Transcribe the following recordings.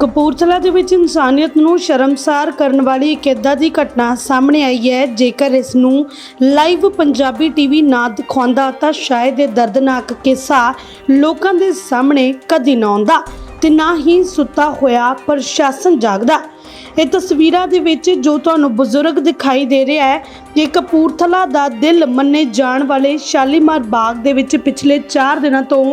ਕਪੂਰਥਲਾ ਦੇ ਵਿੱਚ ਇਨਸਾਨੀਅਤ ਨੂੰ ਸ਼ਰਮਸਾਰ ਕਰਨ ਵਾਲੀ ਇੱਕ ਇੱਦਾਂ ਦੀ ਘਟਨਾ ਸਾਹਮਣੇ ਆਈ ਹੈ, ਜੇਕਰ ਇਸ ਨੂੰ ਲਾਈਵ ਪੰਜਾਬੀ ਟੀਵੀ ਨਾ ਦਿਖਾਉਂਦਾ ਤਾਂ ਸ਼ਾਇਦ ਇਹ ਦਰਦਨਾਕ ਕਿੱਸਾ ਲੋਕਾਂ ਦੇ ਸਾਹਮਣੇ ਕਦੀ ਨਾ ਆਉਂਦਾ ਤੇ ਨਾ ਹੀ ਸੁੱਤਾ ਹੋਇਆ ਪ੍ਰਸ਼ਾਸਨ ਜਾਗਦਾ। ਇਹ ਤਸਵੀਰਾਂ ਦੇ ਵਿੱਚ ਜੋ ਤੁਹਾਨੂੰ ਬਜ਼ੁਰਗ ਦਿਖਾਈ ਦੇ ਰਿਹਾ ਹੈ, ਇਹ ਕਪੂਰਥਲਾ ਦਾ ਦਿਲ ਮੰਨੇ ਜਾਣ ਵਾਲੇ ਸ਼ਾਲੀਮਾਰ ਬਾਗ ਦੇ ਵਿੱਚ ਪਿਛਲੇ 4 ਦਿਨਾਂ ਤੋਂ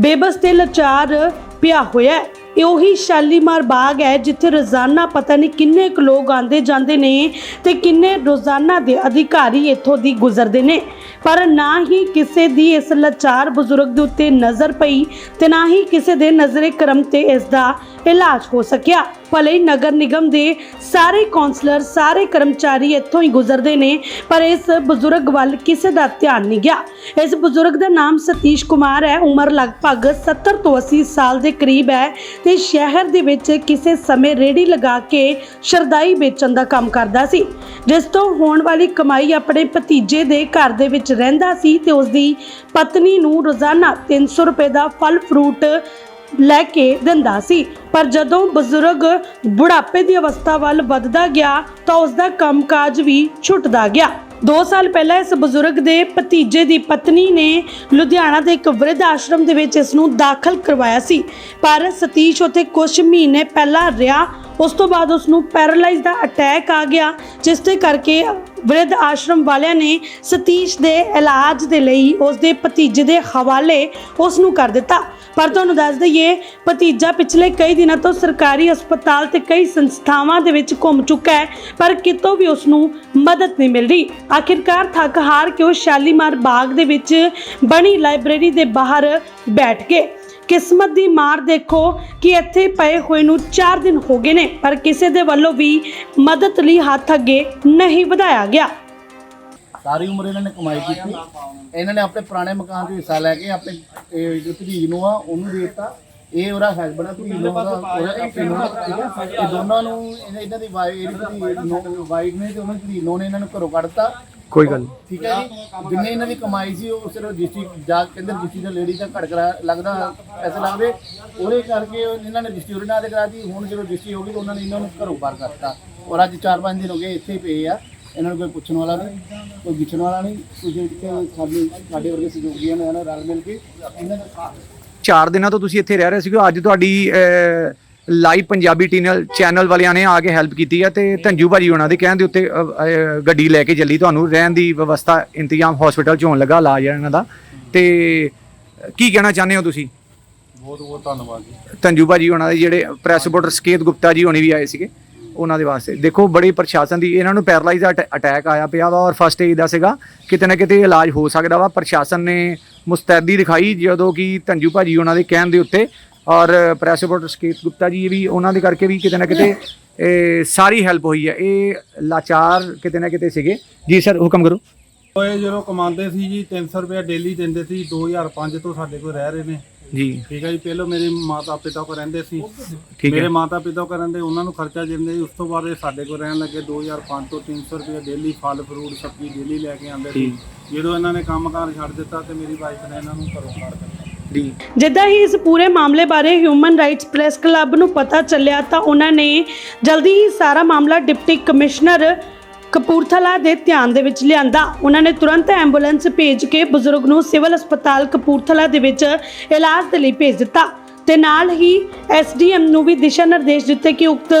ਬੇਬਸ ਤੇ ਲਾਚਾਰ ਪਿਆ ਹੋਇਆ ਹੈ। ਇਹ ਉਹੀ ਸ਼ਾਲੀਮਾਰ ਬਾਗ ਹੈ ਜਿੱਥੇ ਰੋਜ਼ਾਨਾ ਪਤਾ ਨਹੀਂ ਕਿੰਨੇ ਕੁ ਲੋਕ ਆਉਂਦੇ ਜਾਂਦੇ ਨੇ ਤੇ ਕਿੰਨੇ ਰੋਜ਼ਾਨਾ ਦੇ ਅਧਿਕਾਰੀ ਇੱਥੋਂ ਦੀ ਗੁਜ਼ਰਦੇ ਨੇ। ਪਰ ਨਾ ਹੀ ਕਿਸੇ ਦੀ ਇਸ ਲਾਚਾਰ ਬਜ਼ੁਰਗ ਦੇ ਉੱਤੇ ਨਜ਼ਰ ਪਈ ਤੇ ਨਾ ਹੀ ਕਿਸੇ ਦੇ ਨਜ਼ਰੇ ਕਰਮ ਤੇ ਇਸ ਦਾ ਇਲਾਜ ਹੋ ਸਕਿਆ। ਭਲੇ ਨਗਰ ਨਿਗਮ ਦੇ ਸਾਰੇ ਕਾਉਂਸਲਰ ਸਾਰੇ ਕਰਮਚਾਰੀ ਇੱਥੋਂ ਹੀ ਗੁਜ਼ਰਦੇ ਨੇ, ਪਰ ਇਸ ਬਜ਼ੁਰਗ ਵੱਲ ਕਿਸੇ ਦਾ ਧਿਆਨ ਨਹੀਂ ਗਿਆ। ਇਸ ਬਜ਼ੁਰਗ ਦਾ ਨਾਮ ਸਤੀਸ਼ ਕੁਮਾਰ ਹੈ, ਉਮਰ ਲਗਭਗ 70 ਤੋਂ 80 ਸਾਲ ਦੇ ਕਰੀਬ ਹੈ ਤੇ ਸ਼ਹਿਰ ਦੇ ਵਿੱਚ ਕਿਸੇ ਸਮੇਂ ਰੇੜੀ ਲਗਾ ਕੇ ਸ਼ਰਦਾਈ ਵੇਚਣ ਦਾ ਕੰਮ ਕਰਦਾ ਸੀ। ਜਿਸ ਤੋਂ ਹੋਣ ਵਾਲੀ ਕਮਾਈ ਆਪਣੇ ਭਤੀਜੇ ਦੇ ਘਰ ਦੇ ਵਿੱਚ ਰਹਿੰਦਾ ਸੀ ਤੇ ਉਸ ਦੀ ਪਤਨੀ ਨੂੰ ਰੋਜ਼ਾਨਾ 300 ਰੁਪਏ ਦਾ ਫਲ, ਫਰੂਟ ਲੈ ਕੇ ਦਿੰਦਾ ਸੀ। ਪਰ ਜਦੋਂ ਬਜ਼ੁਰਗ ਬੁਢਾਪੇ ਦੀ ਅਵਸਥਾ ਵੱਲ ਵੱਧਦਾ ਗਿਆ, ਤਾਂ ਉਸ ਦਾ ਕੰਮਕਾਜ ਵੀ ਛੁੱਟਦਾ ਗਿਆ। 2 ਸਾਲ ਪਹਿਲਾਂ ਇਸ ਬਜ਼ੁਰਗ ਦੇ ਭਤੀਜੇ ਦੀ ਪਤਨੀ ਨੇ ਲੁਧਿਆਣਾ ਦੇ ਇੱਕ ਵ੍ਰਿਧ ਆਸ਼ਰਮ ਦੇ ਵਿੱਚ ਇਸ ਨੂੰ ਦਾਖਲ ਕਰਵਾਇਆ ਸੀ। ਪਰ ਸਤੀਸ਼ ਉੱਥੇ ਕੁਝ ਮਹੀਨੇ ਪਹਿਲਾਂ ਰਿਹਾ ਉਸ ਤੋਂ ਬਾਅਦ ਉਸ ਨੂੰ ਪੈਰਾਲਾਈਜ਼ ਦਾ ਅਟੈਕ ਆ ਗਿਆ, ਜਿਸ ਦੇ ਕਰਕੇ ਵ੍ਰਿਧ ਆਸ਼ਰਮ ਵਾਲਿਆਂ ਨੇ ਸਤੀਸ਼ ਦੇ ਇਲਾਜ ਦੇ ਲਈ ਉਸ ਦੇ ਭਤੀਜੇ ਦੇ ਹਵਾਲੇ ਉਸ ਨੂੰ ਕਰ ਦਿੱਤਾ। ਪਰ ਤੁਹਾਨੂੰ ਦੱਸ ਦਈਏ, ਭਤੀਜਾ ਪਿਛਲੇ ਕਈ ਦਿਨਾਂ ਤੋਂ ਸਰਕਾਰੀ ਹਸਪਤਾਲ ਤੇ ਕਈ ਸੰਸਥਾਵਾਂ ਦੇ ਵਿੱਚ ਘੁੰਮ ਚੁੱਕਾ ਹੈ, ਪਰ ਕਿਤੋਂ ਵੀ ਉਸ ਨੂੰ ਮਦਦ ਨਹੀਂ ਮਿਲ ਰਹੀ। ਆਖਿਰਕਾਰ ਥੱਕ ਹਾਰ ਕੇ ਉਹ ਸ਼ਾਲੀਮਾਰ ਬਾਗ ਦੇ ਵਿੱਚ ਬਣੀ ਲਾਇਬ੍ਰੇਰੀ ਦੇ ਬਾਹਰ ਬੈਠ ਕੇ ਕਿਸਮਤ ਦੀ ਮਾਰ ਦੇਖੋ ਕਿ ਇੱਥੇ ਪਏ ਹੋਏ ਨੂੰ 4 ਦਿਨ ਹੋ ਗਏ ਨੇ, ਪਰ ਕਿਸੇ ਦੇ ਵੱਲੋਂ ਵੀ ਮਦਦ ਲਈ ਹੱਥ ਅੱਗੇ ਨਹੀਂ ਵਧਾਇਆ ਗਿਆ। ਸਾਰੀ ਉਮਰ ਇਹਨਾਂ ਨੇ ਕਮਾਈ ਕੀਤੀ। ਇਹਨਾਂ ਨੇ ਆਪਣੇ ਪੁਰਾਣੇ ਮਕਾਨ 'ਚ ਹਿੱਸਾ ਲੈ ਕੇ ਆਪਣੇ, ਇਹ ਜੋ ਧੀ ਨੂੰ ਆ, ਉਹਨੂੰ ਦੇ ਦਿੱਤਾ। ਇਹ ਉਹਦਾ ਹਸਬੰਡ ਆ, ਧੀ ਨੂੰ ਉਹਦਾ ਉਹਦਾ ਆਪਣੇ ਇਹ ਦੋਨਾਂ ਨੂੰ ਇਹਨਾਂ ਦੀ ਵਾਈਫ ਇਹਦੀ ਵਾਈਫ ਨੇ ਤੇ ਉਹਨਾਂ ਦੀ ਧੀ ਨੇ ਇਹਨਾਂ ਨੂੰ ਘਰੋਂ ਕੱਢਤਾ। ਕੋਈ ਗੱਲ ਨਹੀਂ। ਠੀਕ ਹੈ ਜੀ। ਜਿੰਨੇ ਇਹਨਾਂ ਦੀ ਕਮਾਈ ਸੀ ਉਹ ਸਿਰਫ ਰਜਿਸਟਰੀ ਜਾ ਕਹਿੰਦੇ ਰਜਿਸਟਰੀ ਦਾ ਲੇਡੀ ਦਾ ਘੜ ਕਰਾ ਲੱਗਦਾ ਪੈਸੇ ਲੱਗਦੇ ਉਹਦੇ ਕਰਕੇ ਇਹਨਾਂ ਨੇ ਰਜਿਸਟਰੀ ਉਹਨਾਂ ਦੇ ਕਰਾਤੀ ਹੁਣ ਜਦੋਂ ਰਜਿਸਟਰੀ ਹੋ ਗਈ ਤਾਂ ਉਹਨਾਂ ਨੇ ਇਹਨਾਂ ਨੂੰ ਘਰੋਂ ਬਾਹਰ ਕਰਤਾ ਔਰ ਅੱਜ 4-5 ਦਿਨ ਹੋ ਗਏ ਇੱਥੇ ਹੀ ਪਏ ਆ। ਇਹਨਾਂ ਨੂੰ ਕੋਈ ਪੁੱਛਣ ਵਾਲਾ ਨਹੀਂ ਕੋਈ ਗਿੱਛਣ ਵਾਲਾ ਨਹੀਂ। ਕੋਈ ਜਿਹੜੇ ਸਾਡੇ ਸਾਡੇ ਵਰਗੇ ਸਹਿਯੋਗੀਆਂ ਨੇ ਇਹਨਾਂ ਰਲ ਮਿਲ ਕੇ ਇਹਨਾਂ ਦਾ ਚਾਰ ਦਿਨਾਂ ਤੋਂ ਤੁਸੀਂ ਇੱਥੇ ਰਹਿ ਰਹੇ ਸੀਗੇ। ਅੱਜ ਤੁਹਾਡੀ ਲਾਈਵ ਪੰਜਾਬੀ ਚੈਨਲ ਚੈਨਲ ਵਾਲਿਆਂ ਨੇ ਆ ਕੇ ਹੈਲਪ ਕੀਤੀ ਹੈ ਤੇ ਧੰਜੂ ਭਾਜੀ ਉਹਨਾਂ ਦੇ ਕਹਿਣ ਦੇ ਉੱਤੇ ਅ, ਅ, ਗੱਡੀ ਲੈ ਕੇ ਚੱਲੀ ਤੁਹਾਨੂੰ। ਰਹਿਣ ਦੀ ਵਿਵਸਥਾ ਇੰਤਜ਼ਾਮ ਹਸਪੀਟਲ 'ਚ ਹੋਣ ਲੱਗਾ ਇਲਾਜ ਇਹਨਾਂ ਦਾ। ਤੇ ਕੀ ਕਹਿਣਾ ਚਾਹੁੰਦੇ ਹੋ ਤੁਸੀਂ? ਬਹੁਤ ਬਹੁਤ ਧੰਨਵਾਦ ਜੀ। ਧੰਜੂ ਭਾਜੀ ਉਹਨਾਂ ਦੇ ਜਿਹੜੇ ਪ੍ਰੈਸ ਰਿਪੋਰਟਰ ਸਕੇਤ ਗੁਪਤਾ ਜੀ ਹੋਣੀ ਵੀ ਆਏ ਸੀਗੇ ਉਹਨਾਂ ਦੇ ਵਾਸਤੇ। ਦੇਖੋ ਬੜੀ ਪ੍ਰਸ਼ਾਸਨ ਦੀ ਇਹਨਾਂ ਨੂੰ ਪੈਰਾਲਾਈਜ਼ ਅਟੈਕ ਆਇਆ ਪਿਆ ਵਾ ਔਰ ਫਸਟ ਏਜ ਦਾ ਸੀਗਾ। ਕਿਤੇ ਨਾ ਕਿਤੇ ਇਲਾਜ ਹੋ ਸਕਦਾ ਵਾ। ਪ੍ਰਸ਼ਾਸਨ ਨੇ ਮੁਸਤੈਦੀ ਦਿਖਾਈ ਜਦੋਂ ਕਿ ਧੰਜੂ ਭਾਜੀ ਉਹਨਾਂ ਦੇ ਕਹਿਣ ਦੇ ਉੱਤੇ ਔਰ ਪ੍ਰੈਸ ਰਿਪੋਰਟਰ ਸਕੇਤ ਗੁਪਤਾ ਜੀ ਵੀ ਉਹਨਾਂ ਦੇ ਕਰਕੇ ਵੀ ਕਿਤੇ ਨਾ ਕਿਤੇ ਇਹ ਸਾਰੀ ਹੈਲਪ ਹੋਈ ਹੈ। ਇਹ ਲਾਚਾਰ ਕਿਤੇ ਨਾ ਕਿਤੇ ਸੀਗੇ। ਜੀ ਸਰ ਹੁਕਮ ਕਰੋ। ਇਹ ਜਦੋਂ ਕਮਾਉਂਦੇ ਸੀ ਜੀ 300 ਰੁਪਏ ਡੇਲੀ ਦਿੰਦੇ ਸੀ 2005 ਤੋਂ ਸਾਡੇ ਕੋਲ ਰਹਿ ਰਹੇ ਨੇ। ਜੀ। ਠੀਕ ਹੈ ਜੀ ਪਹਿਲਾਂ ਮੇਰੇ ਮਾਤਾ ਪਿਤਾ ਕੋਲ ਰਹਿੰਦੇ ਸੀ। ਠੀਕ ਮੇਰੇ ਹੈ ਮਾਤਾ ਪਿਤਾ ਕੋਲ ਰਹਿੰਦੇ ਉਹਨਾਂ ਨੂੰ ਖਰਚਾ ਦਿੰਦੇ ਉਸ ਤੋਂ ਬਾਅਦ ਇਹ ਸਾਡੇ ਕੋਲ ਰਹਿਣ ਲੱਗੇ 2005 ਤੋਂ 300 ਰੁਪਏ ਡੇਲੀ ਫਲ ਫਰੂਟ ਸਬਜ਼ੀ ਡੇਲੀ ਲੈ ਕੇ ਆਉਂਦੇ ਸੀ। ਜਦੋਂ ਇਹਨਾਂ ਨੇ ਕੰਮਕਾਰ ਛੱਡ ਦਿੱਤਾ ਤੇ ਮੇਰੀ ਵਾਈਫ ਨੇ ਇਹਨਾਂ ਨੂੰ ਘਰੋਂ ਕੱਢ ਦਿੱਤਾ। ਜੀ ਜਿੱਦਾਂ ਹੀ ਇਸ ਪੂਰੇ ਮਾਮਲੇ ਬਾਰੇ ਹਿਊਮਨ ਰਾਈਟਸ ਪ੍ਰੈਸ ਕਲੱਬ ਨੂੰ ਪਤਾ ਚੱਲਿਆ ਤਾਂ ਉਹਨਾਂ ਨੇ ਜਲਦੀ ਹੀ ਸਾਰਾ ਮਾਮਲਾ ਡਿਪਟੀ ਕਮਿਸ਼ਨਰ ਕਪੂਰਥਲਾ ਦੇ ਧਿਆਨ ਦੇ ਵਿੱਚ ਲਿਆਂਦਾ। ਉਹਨਾਂ ਨੇ ਤੁਰੰਤ ਐਂਬੂਲੈਂਸ ਭੇਜ ਕੇ ਬਜ਼ੁਰਗ ਨੂੰ ਸਿਵਲ ਹਸਪਤਾਲ ਕਪੂਰਥਲਾ ਦੇ ਵਿੱਚ ਇਲਾਜ ਦੇ ਲਈ ਭੇਜ ਦਿੱਤਾ ਤੇ ਨਾਲ ਹੀ ਐਸਡੀਐਮ ਨੂੰ ਵੀ ਦਿਸ਼ਾ ਨਿਰਦੇਸ਼ ਦਿੱਤੇ ਕਿ ਉਕਤ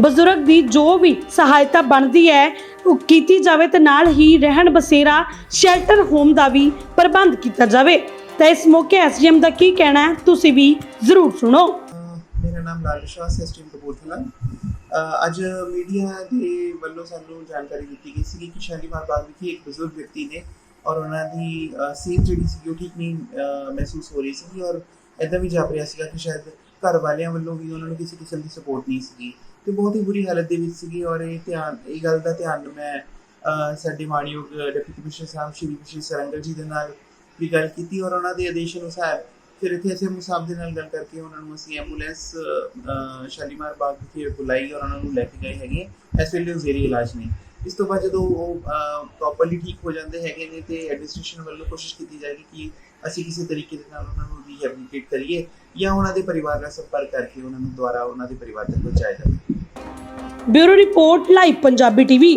ਬਜ਼ੁਰਗ ਦੀ ਜੋ ਵੀ ਸਹਾਇਤਾ ਬਣਦੀ ਹੈ, ਉਹ ਕੀਤੀ ਜਾਵੇ ਤੇ ਨਾਲ ਹੀ ਰਹਿਣ ਬਸੇਰਾ, ਸ਼ੈਲਟਰ ਹੋਮ ਦਾ ਵੀ ਪ੍ਰਬੰਧ ਕੀਤਾ ਜਾਵੇ। ਤਾਂ ਇਸ ਮੌਕੇ ਐਸਡੀਐਮ ਦਾ ਕੀ ਕਹਿਣਾ ਹੈ ਤੁਸੀਂ ਵੀ ਜ਼ਰੂਰ ਸੁਣੋ। ਮੇਰਾ ਨਾਮ ਲਾਲ ਵਿਸ਼ਵਾਸ ਹੈ ਸਟ੍ਰੀਮ ਕਪੂਰਥਲਾ। ਅੱਜ ਮੀਡੀਆ ਦੇ ਵੱਲੋਂ ਸਾਨੂੰ ਜਾਣਕਾਰੀ ਦਿੱਤੀ ਗਈ ਸੀ ਕਿ ਸ਼ਾਲੀਮਾਰ ਬਾਗ ਵਿਖੇ ਇੱਕ ਬਜ਼ੁਰਗ ਵਿਅਕਤੀ ਨੇ ਔਰ ਉਹਨਾਂ ਦੀ ਅਹ, ਸਿਹਤ ਜਿਹੜੀ ਸੀ ਉਹ ਠੀਕ ਨਹੀਂ ਮਹਿਸੂਸ ਹੋ ਰਹੀ ਸੀ ਔਰ ਇਦਾਂ ਵੀ ਜਾਪ ਰਿਹਾ ਸੀਗਾ ਕਿ ਸ਼ਾਇਦ ਘਰ ਵਾਲਿਆਂ ਵੱਲੋਂ ਵੀ ਉਹਨਾਂ ਨੂੰ ਕਿਸੇ ਕਿਸਮ ਦੀ ਸਪੋਰਟ ਨਹੀਂ ਸੀਗੀ। ਤੇ ਬਹੁਤ ਹੀ ਬੁਰੀ ਹਾਲਤ ਦੇ ਵਿੱਚ ਸੀਗੀ ਔਰ ਇਹ ਧਿਆਨ ਇਹ ਗੱਲ ਦਾ ਧਿਆਨ ਮੈਂ ਸਾਡੇ ਮਾਣਯੋਗ ਡਿਪਟੀ ਕਮਿਸ਼ਨਰ ਸਾਹਿਬ ਸ਼੍ਰੀ ਵਿਸ਼ੇ ਸਰੰਗਲ ਜੀ ਦੇ ਨਾਲ ਵੀ ਗੱਲ ਕੀਤੀ ਔਰ ਉਹਨਾਂ ਦੇ ਆਦੇਸ਼ ਅਨੁਸਾਰ ਫਿਰ ਇੱਥੇ ਅਸੀਂ ਮੁਸਾਬ ਦੇ ਨਾਲ ਗੱਲ ਕਰਕੇ ਉਹਨਾਂ ਨੂੰ ਅਸੀਂ ਐਂਬੂਲੈਂਸ ਸ਼ਾਲੀਮਾਰ ਬਾਗ ਵਿਖੇ ਬੁਲਾਈ ਔਰ ਉਹਨਾਂ ਨੂੰ ਲੈ ਕੇ ਗਏ ਹੈਗੇ। ਇਸ ਵੇਲੇ ਉਹ ਜ਼ੇਰੀ ਇਲਾਜ ਨੇ ਇਸ ਤੋਂ ਬਾਅਦ ਜਦੋਂ ਉਹ ਪ੍ਰੋਪਰਲੀ ਠੀਕ ਹੋ ਜਾਂਦੇ ਹੈਗੇ ਨੇ ਤੇ ਐਡਮਿਨਿਸਟ੍ਰੇਸ਼ਨ ਵੱਲੋਂ ਕੋਸ਼ਿਸ਼ ਕੀਤੀ ਜਾਏਗੀ ਕਿ ਅਸੀਂ ਕਿਸੇ ਤਰੀਕੇ ਦੇ ਨਾਲ ਉਹਨਾਂ ਨੂੰ ਰੀਹੈਬਿਲਿਟੇਟ ਕਰੀਏ ਜਾਂ ਉਹਨਾਂ ਦੇ ਪਰਿਵਾਰ ਨਾਲ ਸੰਪਰਕ ਕਰਕੇ ਉਹਨਾਂ ਨੂੰ ਦੁਬਾਰਾ ਉਹਨਾਂ ਦੇ ਪਰਿਵਾਰ ਤੱਕ ਪਹੁੰਚਾਇਆ ਜਾਵੇ। Bureau report live Punjabi TV.